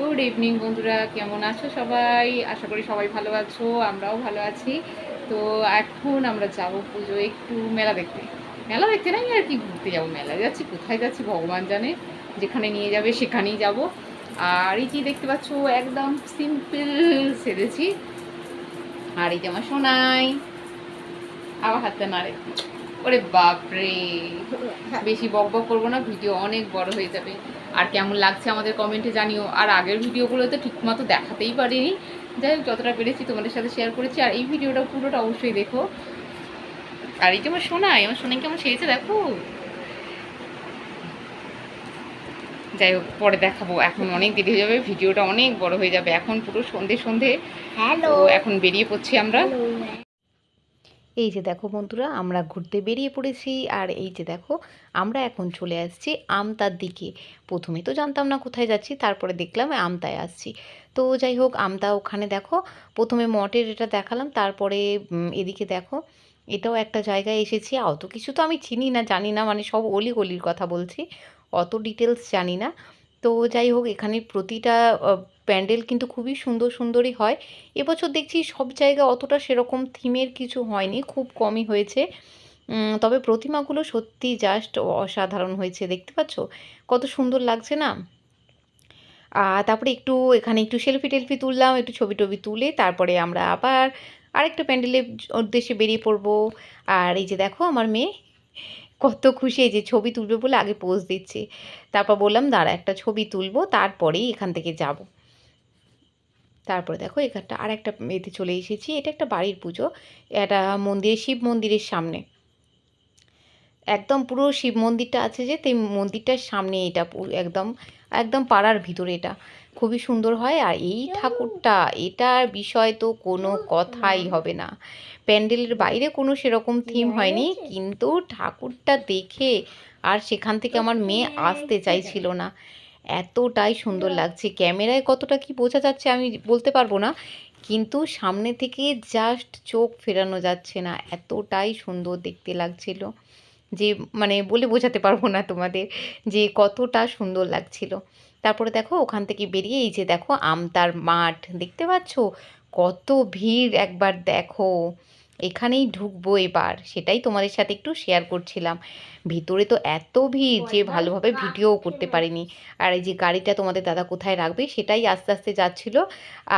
Good evening বন্ধুরা। কেমন আছো সবাই? আশা করি সবাই ভালো আছো, আমরাও ভালো আছি। তো এখন আমরা যাব পুজো একটু মেলা দেখতে। মেলা দেখতে নাই আর কি ঘুরতে যাব মেলা যাচ্ছি কোথায় যাচ্ছি ভগবান জানে। যেখানে নিয়ে যাবে সেখানেই যাব। আর এই যে দেখতে পাচ্ছ, একদম সিম্পল সেরেছি আর এই যে আমার সোনাই। আবার হাতটা নাড়ে। ওরে বাপরে। বেশি বক বক করব না ভিডিও অনেক বড় হয়ে যাবে। আর কেমন লাগছে আমাদের কমেন্টে জানিও। আর আগের ভিডিওগুলো তো ঠিকমতো দেখাতেই পারিনি। যাই হোক যতটা পেরেছি তোমাদের সাথে শেয়ার করেছি। আর এই ভিডিওটা পুরোটা অবশ্যই দেখো। আর এই যে আমার শোনাই আমার শোনাই কেমন সেরেছে দেখো। যাই হোক পরে দেখাবো। এখন অনেক দেরি হয়ে যাবে ভিডিওটা অনেক বড় হয়ে যাবে। এখন পুরো সন্ধে সন্ধে। হ্যালো এখন বেরিয়ে পড়ছি আমরা। এই যে দেখো বন্ধুরা, আমরা ঘুরতে বেরিয়ে পড়েছি। আর এই যে দেখো, আমরা এখন চলে আসছি আমতার দিকে। প্রথমে তো জানতাম না কোথায় যাচ্ছি, তারপরে দেখলাম আমতায় আসছি। তো যাই হোক, আমতা ওখানে দেখো, প্রথমে মঠের এটা দেখালাম, তারপরে এদিকে দেখো, এটাও একটা জায়গায় এসেছি। অত কিছু তো আমি চিনি না, জানি না মানে সব অলি গলির কথা বলছি, অত ডিটেলস জানি না। তো যাই হোক, এখানে প্রতিটা প্যান্ডেল কিন্তু খুবই সুন্দর সুন্দরই হয়। এবছর দেখছি সব জায়গা অতটা সেরকম থিমের কিছু হয়নি, খুব কমই হয়েছে। তবে প্রতিমাগুলো সত্যি জাস্ট অসাধারণ হয়েছে, দেখতে পাচ্ছ? কত সুন্দর লাগছে না? তারপরে একটু, এখানে একটু সেলফি টেলফি তুললাম, একটু ছবি টবি তুলে, তারপরে আমরা আবার আরেকটা প্যান্ডেলের উদ্দেশ্যে বেরিয়ে পড়ব। আর এই যে দেখো, আমার মেয়ে কত খুশি যে ছবি তুলবে বলে আগে পোজ দিচ্ছে। তারপর বললাম, দাঁড়া, একটা ছবি তুলবো, তারপরেই এখান থেকে যাব। তারপরে দেখো এখানটা আর একটা এতে চলে এসেছি এটা একটা বাড়ির পুজো এটা মন্দিরে শিব মন্দিরের সামনে। একদম পুরো শিব মন্দিরটা আছে যে সেই মন্দিরটার সামনে এটা একদম একদম পাড়ার ভিতরে এটা। খুবই সুন্দর হয় আর এই ঠাকুরটা এটার বিষয় তো কোনো কথাই হবে না। প্যান্ডেলের বাইরে কোনো সেরকম থিম হয়নি কিন্তু ঠাকুরটা দেখে আর সেখান থেকে আমার মেয়ে আসতে চাইছিল না। এতটাই সুন্দর লাগছে। ক্যামেরায় কতটা কি বোঝা যাচ্ছে আমি বলতে পারব না। কিন্তু সামনে থেকে জাস্ট চোখ ফেরানো যাচ্ছে না। এতটাই সুন্দর দেখতে লাগছিল। যে মানে বলে বোঝাতে পারব না তোমাদের যে কতটা সুন্দর লাগছিল। তারপরে দেখো ওখান থেকে বেরিয়ে এই যে দেখো আমতার মাঠ। দেখতে পাচ্ছ? কত ভিড় একবার দেখো। এখানেই ঢুকবো এবার। সেটাই তোমাদের সাথে একটু শেয়ার করছিলাম। ভিতরে তো এত ভিড় যে ভালোভাবে ভিডিও করতে পারিনি। আর এই যে গাড়িটা তোমাদের দাদা কোথায় রাখবে সেটাই আস্তে আস্তে যাচ্ছিল।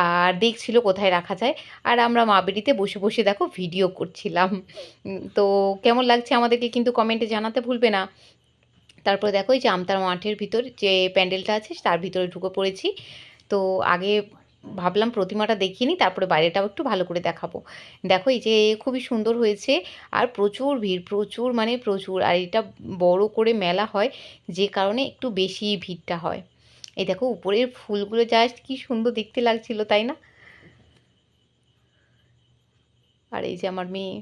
আর দেখছিল কোথায় রাখা যায়। আর আমরা মা বেরিতে বসে বসে দেখো ভিডিও করছিলাম। তো কেমন লাগছে আমাদেরকে কিন্তু কমেন্টে জানাতে ভুলবে না। তারপরে দেখো এই যে আমতার মাঠের ভিতর যে প্যান্ডেলটা আছে তার ভিতরে ঢুকে পড়েছি। তো আগে ভাবলাম প্রতিমাটা দেখিয়ে নিই, তারপরে বাইরেটাও একটু ভালো করে দেখাবো। দেখো এই যে খুবই সুন্দর হয়েছে আর প্রচুর ভিড়, প্রচুর মানে প্রচুর। আর এটা বড় করে মেলা হয় যে কারণে একটু বেশি ভিড়টা হয়। এই দেখো উপরের ফুলগুলো জাস্ট কি সুন্দর দেখতে লাগছিল, তাই না? আর এই যে আমার মেয়ে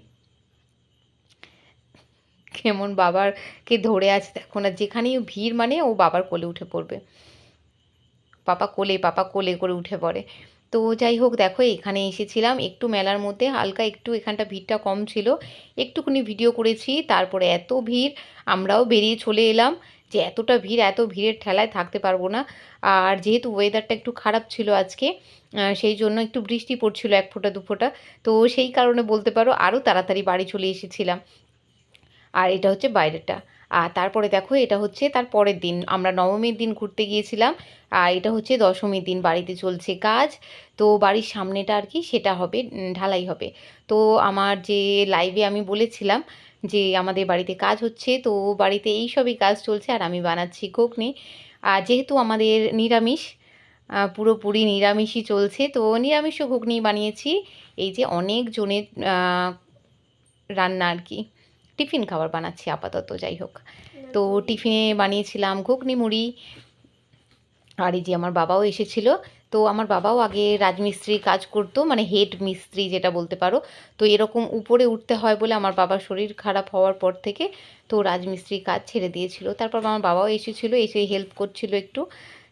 কেমন বাবারকে ধরে আছে, দেখো না, যেখানেই ভিড় মানে ও বাবার কোলে উঠে পড়বে। পাপা কোলে পাপা কোলে করে উঠে পড়ে। তো যাই হোক, দেখো, এখানে এসেছিলাম। একটু মেলার মধ্যে, হালকা একটু এখানটা ভিড়টা কম ছিল। একটুখানি ভিডিও করেছি, তারপরে এত ভিড়, আমরাও বেরিয়ে চলে এলাম যে এতটা ভিড়, এত ভিড়ের ঠেলায় থাকতে পারব না। আর যেহেতু ওয়েদারটা একটু খারাপ ছিল আজকে সেই জন্য একটু বৃষ্টি পড়ছিল এক ফোঁটা, দু ফোঁটা। তো সেই কারণে বলতে পারো আরও তাড়াতাড়ি বাড়ি চলে এসেছিলাম। আর এটা হচ্ছে বাইরেটা আর তারপরে দেখো এটা হচ্ছে তার পরের দিন। আমরা নবমীর দিন ঘুরতে গিয়েছিলাম। আর এটা হচ্ছে দশমীর দিন বাড়িতে চলছে কাজ। তো বাড়ির সামনেটা আর কি সেটা হবে ঢালাই হবে। তো আমার যে লাইভে আমি বলেছিলাম যে আমাদের বাড়িতে কাজ হচ্ছে, তো বাড়িতে এই সবই কাজ চলছে আর আমি বানাচ্ছি ঘুগনি। আর যেহেতু আমাদের নিরামিষ পুরোপুরি নিরামিষই চলছে, তো নিরামিষও ঘুগনি বানিয়েছি। এই যে অনেক জনের রান্না আর কি। টিফিন খাবার বানাচ্ছি আপাতত যাই হোক। তো টিফিনে বানিয়েছিলাম ঘুগনি মুড়ি। আর এই যে আমার বাবাও এসেছিল তো আমার বাবাও আগে রাজমিস্ত্রি কাজ করতো মানে হেড মিস্ত্রি যেটা বলতে পারো। তো এরকম উপরে উঠতে হয় বলে আমার বাবার শরীর খারাপ হওয়ার পর থেকে তো রাজমিস্ত্রি কাজ ছেড়ে দিয়েছিল। তারপর আমার বাবাও এসেছিল এসে হেল্প করছিল একটু।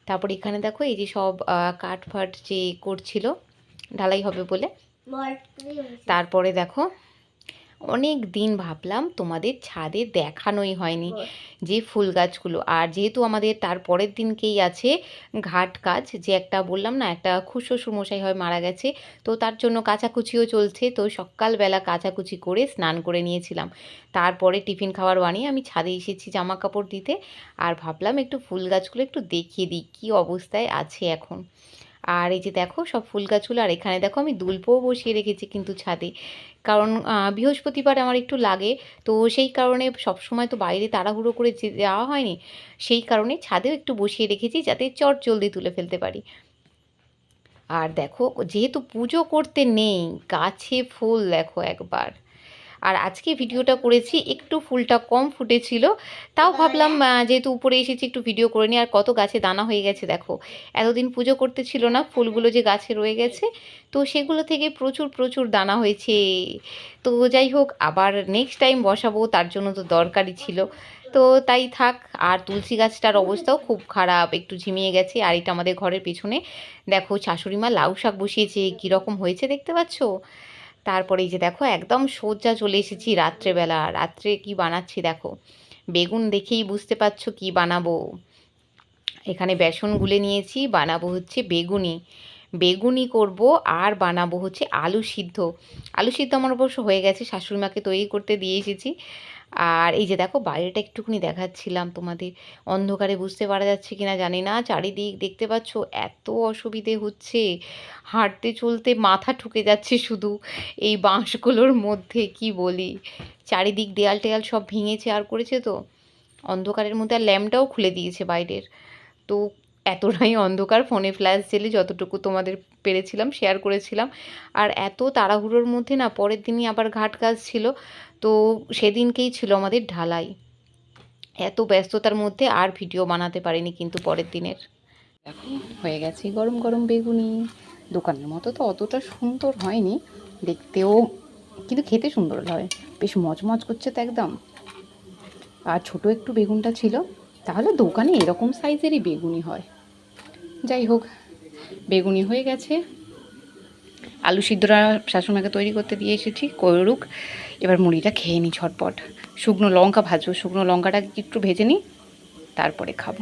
তারপর এখানে দেখো এই যে সব কাঠ ফাট যে করছিল ঢালাই হবে বলে। তারপরে দেখো অনেক দিন ভাবলাম তোমাদের ছাদে দেখানোই হয়নি যে ফুল গাছগুলো। আর যেহেতু আমাদের তার পরের দিনকেই আছে ঘাট কাজ যে একটা বললাম না একটা খুশশ্বশুর মশাই হয় মারা গেছে তো তার জন্য কাচাকুচিও চলছে। তো সকালবেলা কাচাকুচি করে স্নান করে নিয়েছিলাম। তারপরে টিফিন খাবার বানিয়ে আমি ছাদে এসেছি জামা কাপড় দিতে। আর ভাবলাম একটু ফুল গাছগুলো একটু দেখিয়ে দিই কী অবস্থায় আছে এখন। আর এই যে দেখো সব ফুল গাছগুলো, আর এখানে দেখো আমি দুলপোও বসিয়ে রেখেছি কিন্তু ছাদে। কারণ বৃহস্পতিবার আমার একটু লাগে, তো সেই কারণে সবসময় তো বাইরে তাড়াহুড়ো করে যাওয়া হয়নি, সেই কারণে ছাদেও একটু বসিয়ে রেখেছি যাতে চট জলদি তুলে ফেলতে পারি। আর দেখো, যেহেতু পুজো করতে নেই, গাছে ফুল দেখো একবার। আর আজকে ভিডিওটা করেছি একটু ফুলটা কম ফুটেছিল। তাও ভাবলাম যেহেতু উপরে এসেছি একটু ভিডিও করে নিই। আর কত গাছে দানা হয়ে গেছে দেখো। এতদিন পুজো করতে ছিল না ফুলগুলো যে গাছে রয়ে গেছে তো সেগুলো থেকে প্রচুর প্রচুর দানা হয়েছে। তো যাই হোক আবার নেক্সট টাইম বসাবো তার জন্য তো দরকারই ছিল। তো তাই থাক আর তুলসী গাছটার অবস্থাও খুব খারাপ একটু ঝিমিয়ে গেছে। আর এটা আমাদের ঘরের পেছনে দেখো শাশুড়ি মা লাউ শাক বসিয়েছে কীরকম হয়েছে দেখতে পাচ্ছো? তারপরে এই যে দেখো, একদম সোজা চলে এসেছি রাত্রেবেলা। রাত্রে কি বানাচ্ছি দেখো? বেগুন দেখেই বুঝতে পারছ কি বানাবো। এখানে বেসন গুলে নিয়েছি, বানাবো হচ্ছে বেগুনি। বেগুনি করব আর বানাবো হচ্ছে আলু সিদ্ধ। আলু সিদ্ধ আমার অবশ্য হয়ে গেছে শাশুড়ি মাকে তৈরি করতে দিয়ে এসেছি। আর এই যে দেখো বাইরেটা একটুখানি দেখাচ্ছিলাম তোমাদের। অন্ধকারে বুঝতে পারা যাচ্ছে কিনা জানি না। চারিদিক দেখতে পাচ্ছ এত অসুবিধে হচ্ছে। হাঁটতে চলতে মাথা ঠুকে যাচ্ছে শুধু এই বাঁশগুলোর মধ্যে, কি বলি? চারিদিক দেয়াল টেয়াল সব ভেঙেছে আর করেছে তো। অন্ধকারের মধ্যে আর ল্যাম্পটাও খুলে দিয়েছে বাইরের। তো এতটাই অন্ধকার, ফোনে ফ্ল্যাশ জেলে যতটুকু তোমাদের পেরেছিলাম শেয়ার করেছিলাম। আর এত তাড়াহুড়োর মধ্যে না, পরের দিনই আবার ঘাট কাজ ছিল। তো সেদিনকেই ছিল আমাদের ঢালাই। এত ব্যস্ততার মধ্যে আর ভিডিও বানাতে পারিনি কিন্তু পরের দিনের। দেখো হয়ে গেছে গরম গরম বেগুনি। দোকানের মতো তো অতটা সুন্দর হয়নি। দেখতেও কিন্তু খেতে সুন্দর হয় বেশ মজমজ করছে তো একদম। আর ছোট একটু বেগুনটা ছিল। তাহলে দোকানে এরকম সাইজেরই বেগুনি হয়। যাই হোক, বেগুনি হয়ে গেছে। আলু সিদ্ধরা শাশুড়িমাকে তৈরি করতে দিয়ে এসেছি, করুক। এবার মুড়িটা খেয়ে নিই ঝটপট। শুকনো লঙ্কা ভাজবো, শুকনো লঙ্কাটা একটু ভেজে নিই তারপরে খাব।